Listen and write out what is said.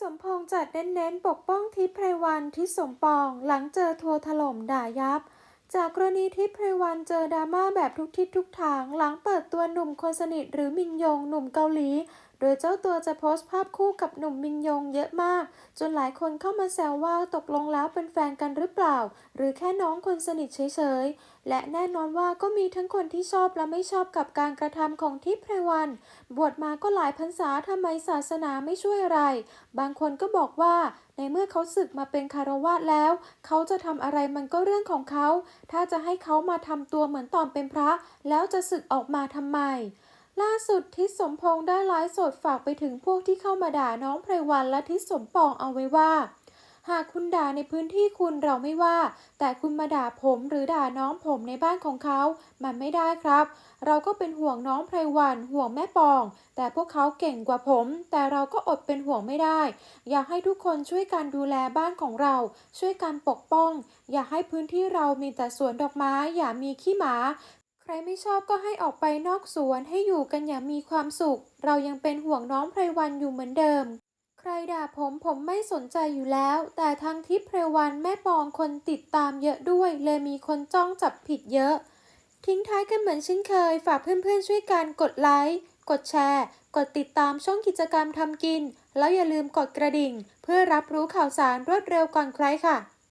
สมพงษ์จัดเน้นๆ ปกป้องทิพไพรวันทิศสมปอง หลังเจอทัวร์ถล่มด่ายับ จากกรณีทิพไพรวันเจอดราม่าแบบทุกทิศทุกทาง หลังเปิดตัวหนุ่มคนสนิทหรือมินยงหนุ่มเกาหลีโดยเจ้าตัวจะโพสต์ภาพคู่กับหนุ่มมินยงเยอะมาก จนหลายคนเข้ามาแซวว่าตกลงแล้วเป็นแฟนกันหรือเปล่า หรือแค่น้องคนสนิทเฉยๆ และแน่นอนว่าก็มีทั้งคนที่ชอบและไม่ชอบกับการกระทำของทิพไพรวัน บวชมาก็หลายพรรษาทำไมศาสนาไม่ช่วยอะไร บางคนก็บอกว่าในเมื่อเขาศึกมาเป็นคารวาสแล้ว เขาจะทำอะไรมันก็เรื่องของเขา ถ้าจะให้เขามาทำตัวเหมือนตอนเป็นพระ แล้วจะศึกออกมาทำไม ล่าสุดทิศสมพงษ์ได้ไลฟ์สดฝากไปถึงพวกที่เข้ามาด่าน้องไพรวันและทิศสมปองเอาไว้ว่า หากคุณด่าในพื้นที่คุณเราไม่ว่า แต่คุณมาด่าผมหรือด่าน้องผมในบ้านของเขา มันไม่ได้ครับ เราก็เป็นห่วงน้องไพรวันห่วงแม่ปอง แต่พวกเขาเก่งกว่าผม แต่เราก็อดเป็นห่วงไม่ได้ อยากให้ทุกคนช่วยกันดูแลบ้านของเรา ช่วยกันปกป้อง อยากให้พื้นที่เรามีแต่สวนดอกไม้อย่ามีขี้หมา ใครไม่ชอบก็ให้ออกไปนอกสวนให้อยู่กันอย่างมีความสุข เรายังเป็นห่วงน้องไพรวันอยู่เหมือนเดิม ใครด่าผมผมไม่สนใจอยู่แล้ว แต่ทางทิพไพรวันแม่ปองคนติดตามเยอะด้วย เลยมีคนจ้องจับผิดเยอะ ทิ้งท้ายกันเหมือนเช่นเคย ฝากเพื่อนๆช่วยกันกดไลค์กดแชร์ กดติดตามช่องกิจกรรมทำกิน แล้วอย่าลืมกดกระดิ่ง เพื่อรับรู้ข่าวสารรวดเร็วก่อนใครค่ะ